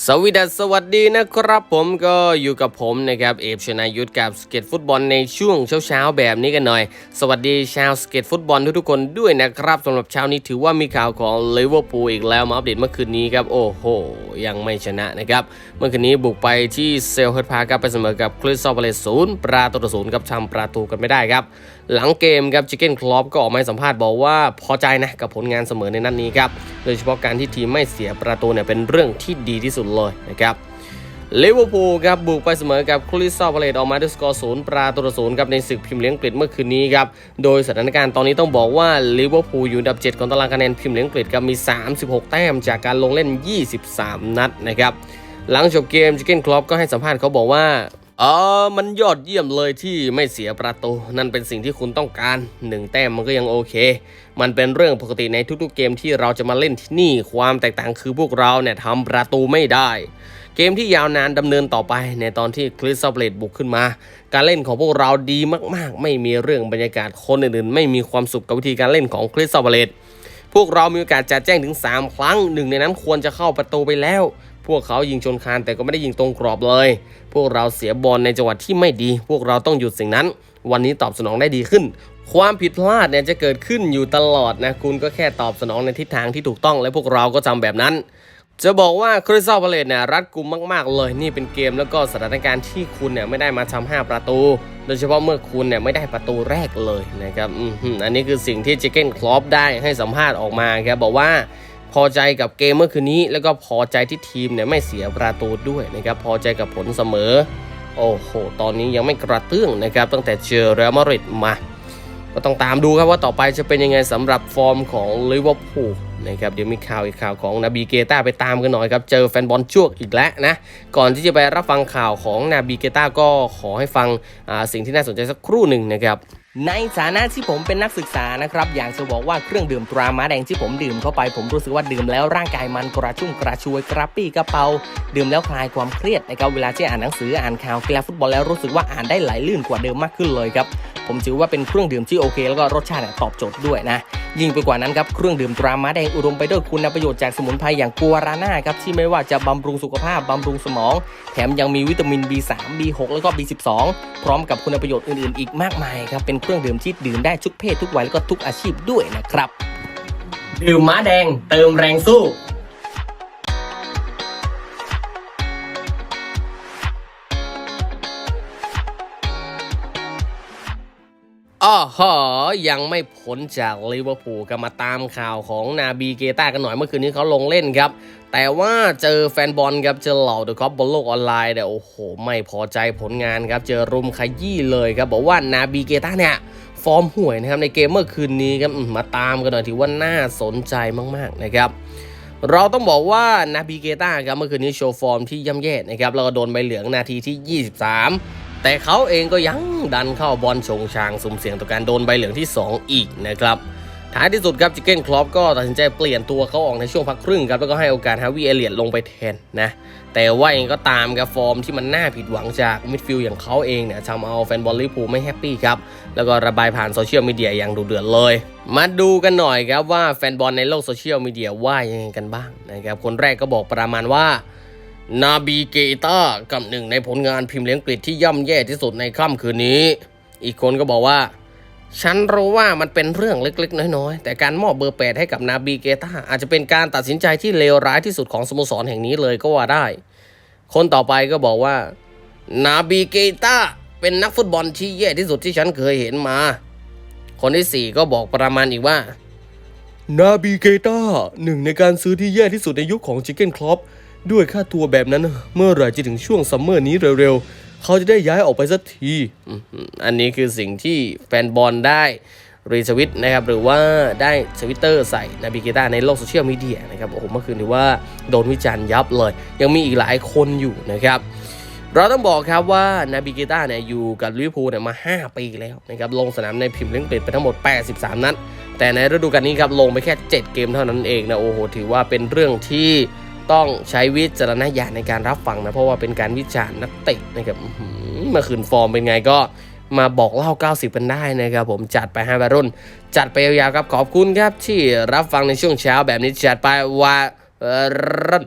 สวีดัสวัสดีนะครับผมก็อยู่กับผมนะครับเอฟชนายุทธกับสเก็ตฟุตบอลในช่วงเช้าๆแบบนี้กันหน่อย สวัสดีชาวสเก็ตฟุตบอลทุกๆคนด้วยนะครับสำหรับเช้านี้ถือว่ามีข่าวของเลเวอร์พูลอีกแล้วมาอัปเดตเมื่อคืนนี้ครับ โอ้โห ยังไม่ชนะนะครับเมื่อคืนนี้บุกไปที่เซลเฮิร์ตพาร์คครับไปเสมอกับคริสตัลพาเลสศูนย์ประตูต่อศูนย์ครับทำประตูกันไม่ได้ครับ หลังเกมครับจิเก้นคลอปก็ออกมาสัมภาษณ์บอกว่าพอใจนะกับผลงานเสมอในนัดนี้ครับโดยเฉพาะการที่ทีมไม่เสียประตูเนี่ยเป็นเรื่องที่ดีที่สุดเลยนะครับลิเวอร์พูลครับบุกไปเสมอกับคริสตัลพาเลตออกมาด้วยสกอร์ศูนย์ประตูศูนย์ครับในศึกพรีเมียร์ลีกอังกฤษเมื่อคืนนี้ครับโดยสถานการณ์ตอนนี้ต้องบอกว่าลิเวอร์พูลอยู่อันดับ 7 ของตารางคะแนนพรีเมียร์ลีกอังกฤษครับมี 36 แต้มจากการลงเล่น 23 นัดนะครับหลังจบเกมจิเกนคลอปก็ให้สัมภาษณ์เขาบอกว่า เออมันยอดเยี่ยมเลยที่ไม่เสียประตู นั่นเป็นสิ่งที่คุณต้องการหนึ่งแต้มมันก็ยังโอเค มันเป็นเรื่องปกติในทุกๆเกมที่เราจะมาเล่นที่นี่ความแตกต่างคือพวกเราเนี่ยทำประตูไม่ได้ เกมที่ยาวนานดำเนินต่อไปในตอนที่คริสตัลเลตบุกขึ้นมา การเล่นของพวกเราดีมากๆ ไม่มีเรื่องบรรยากาศคนอื่นๆ ไม่มีความสุขกับวิธีการเล่นของคริสตัลเลตพวกเรามีโอกาสจัดแจ้งถึง 3 ครั้งหนึ่งในนั้นควรจะเข้าประตูไปแล้ว พวกเขายิงชนคานแต่ก็ไม่ได้ยิงตรงกรอบเลย พวกเราเสียบอลในจังหวะที่ไม่ดี พวกเราต้องหยุดสิ่งนั้น วันนี้ตอบสนองได้ดีขึ้น ความผิดพลาดเนี่ยจะเกิดขึ้นอยู่ตลอดนะคุณก็แค่ตอบสนองในทิศทางที่ถูกต้องและพวกเราก็ทำแบบนั้นจะบอกว่าคริสตัลพาเลตเนี่ยรัดกุมมากๆ เลยนี่เป็นเกมแล้วก็สถานการณ์ที่คุณเนี่ยไม่ได้มาทำห้าประตู โดยเฉพาะเมื่อคุณเนี่ยไม่ได้ประตูแรกเลยนะครับอันนี้คือสิ่งที่เจเกนคลอปได้ให้สัมภาษณ์ออกมาครับบอกว่า พอใจกับเกมเมื่อคืนนี้ แล้วก็พอใจที่ทีมเนี่ยไม่เสียประตูด้วยนะครับพอใจกับผลเสมอ โอ้โห ตอนนี้ยังไม่กระเตื้องนะครับ ตั้งแต่เจอเรอัลมาดริดมา ก็ต้องตามดูครับว่าต่อไปจะเป็นยังไงสำหรับฟอร์มของลิเวอร์พูลนะครับเดี๋ยวมีข่าวอีกข่าวของนาบีเกต้าไปตามกันหน่อยครับ เจอแฟนบอลจวกอีกแล้วนะ ก่อนที่จะไปรับฟังข่าวของนาบีเกต้าก็ขอให้ฟังสิ่งที่น่าสนใจสักครู่หนึ่งนะครับ ในฐานะที่ผมเป็นนักศึกษานะครับ อยากจะบอกว่าเครื่องดื่มตราม้าแดงที่ผมดื่มเข้าไป ผมรู้สึกว่าดื่มแล้วร่างกายมันกระชุ่มกระชวยกระปี้กระเป๋าดื่มแล้วคลายความเครียดนะครับเวลาที่อ่านหนังสืออ่านข่าวกีฬาฟุตบอลแล้วรู้สึกว่าอ่านได้ไหลลื่นกว่าเดิมมากขึ้นเลยครับ ผมถือว่าเป็นเครื่องดื่มที่โอเค แล้วก็รสชาติตอบโจทย์ด้วยนะ ยิ่งไปกว่านั้นครับเครื่องดื่มตราม้าแดงอุดมไปด้วยคุณประโยชน์จากสมุนไพรอย่างกัวราน่าครับที่ไม่ว่าจะบำรุงสุขภาพบำรุงสมอง แถมยังมีวิตามิน B3 B6 แล้วก็ B12 พร้อมกับคุณประโยชน์อื่นๆ อีกมากมายครับเป็นเครื่องดื่มที่ดื่มได้ทุกเพศทุกวัยแล้วก็ทุกอาชีพด้วยนะครับ ดื่มม้าแดงเติมแรงสู้ อ้อหอยังไม่พ้นจากลิเวอร์พูลก็มาตามข่าวของนาบีเกต้ากันหน่อยเมื่อคืนนี้เขาลงเล่นครับ แต่ว่าเจอแฟนบอลครับ เจอเหล่าเดอะคอปบนโลกออนไลน์เนี่ยโอ้โห ไม่พอใจผลงานครับ เจอรุมขยี้เลยครับ บอกว่านาบีเกต้าเนี่ยฟอร์มห่วยนะครับในเกมเมื่อคืนนี้ครับมาตามกันหน่อยถือว่าน่าสนใจมากๆนะครับเราต้องบอกว่านาบิเกต้าครับเมื่อคืนนี้โชว์ฟอร์มที่ย่ำแย่นะครับแล้วก็โดนใบเหลืองนาทีที่ 23 แต่เขาเองก็ยังดันเข้าบอลชงชางสุ่มเสี่ยงต่อการโดนใบเหลืองที่ 2 อีกนะครับท้ายที่สุดครับจิเก้นคลอปก็ตัดสินใจเปลี่ยนตัวเขาออกในช่วงพักครึ่งครับแล้วก็ให้โอกาสฮาวิเอเลียตลงไปแทนนะแต่ว่าเองก็ตามกับฟอร์มที่มันน่าผิดหวังจากมิดฟิลด์อย่างเขาเองเนี่ยทำเอาแฟนบอลลิเวอร์พูไม่แฮปปี้ครับ แล้วก็ระบายผ่านโซเชียลมีเดียอย่างดุเดือดเลย มาดูกันหน่อยครับว่าแฟนบอลในโลกโซเชียลมีเดียว่ายังไงกันบ้างนะครับคนแรกก็บอกประมาณว่า นาบีเกตากับหนึ่งในผลงานพิมพ์เลี้ยงกฤษที่ย่ำแย่ที่สุดในค่ำคืนนี้ อีกคนก็บอกว่า ฉันรู้ว่ามันเป็นเรื่องเล็กๆ น้อยๆ แต่การมอบเบอร์แปดให้กับนาบีเกตาอาจจะเป็นการตัดสินใจที่เลวร้ายที่สุดของสโมสรแห่งนี้เลยก็ว่าได้ คนต่อไปก็บอกว่า นาบีเกตาเป็นนักฟุตบอลที่แย่ที่สุดที่ฉันเคยเห็นมา คนที่สี่ก็บอกประมาณอีกว่า นาบีเกตาหนึ่งในการซื้อที่แย่ที่สุดในยุคของจิ c เก้นคลอป ด้วยค่าตัวแบบนั้น เมื่อไหร่จะถึงช่วงซัมเมอร์นี้เร็วๆ เขาจะได้ย้ายออกไปสักทีอันนี้คือสิ่งที่แฟนบอลได้รีสวิตนะครับ หรือว่าได้สวิตเตอร์ใส่นาบิเกต้าในโลกโซเชียลมีเดียนะครับ โอ้โหเมื่อคืนถือว่าโดนวิจารณ์ยับเลย ยังมีอีกหลายคนอยู่นะครับเราต้องบอกครับว่านาบิเกต้าเนี่ยอยู่กับลิเวอร์พูลเนี่ยมา 5 ปีแล้วนะครับลงสนามในพิมพ์เลี้ยงเป็ดไปทั้งหมด 83 นัดแต่ในฤดูกาลนี้ครับลงไปแค่ 7 เกมเท่านั้นเองนะโอ้โหถือว่าเป็นเรื่องที่ ต้องใช้วิจารณญาณในการรับฟังนะ เพราะว่าเป็นการวิจารณ์นักเตะนะครับเมื่อคืนฟอร์มเป็นไงก็มาบอกเล่า 90 กันได้นะครับผมจัดไปให้วัยรุ่น จัดไปยาวๆครับขอบคุณครับที่รับฟังในช่วงเช้าแบบนี้จัดไปว่ารุ่น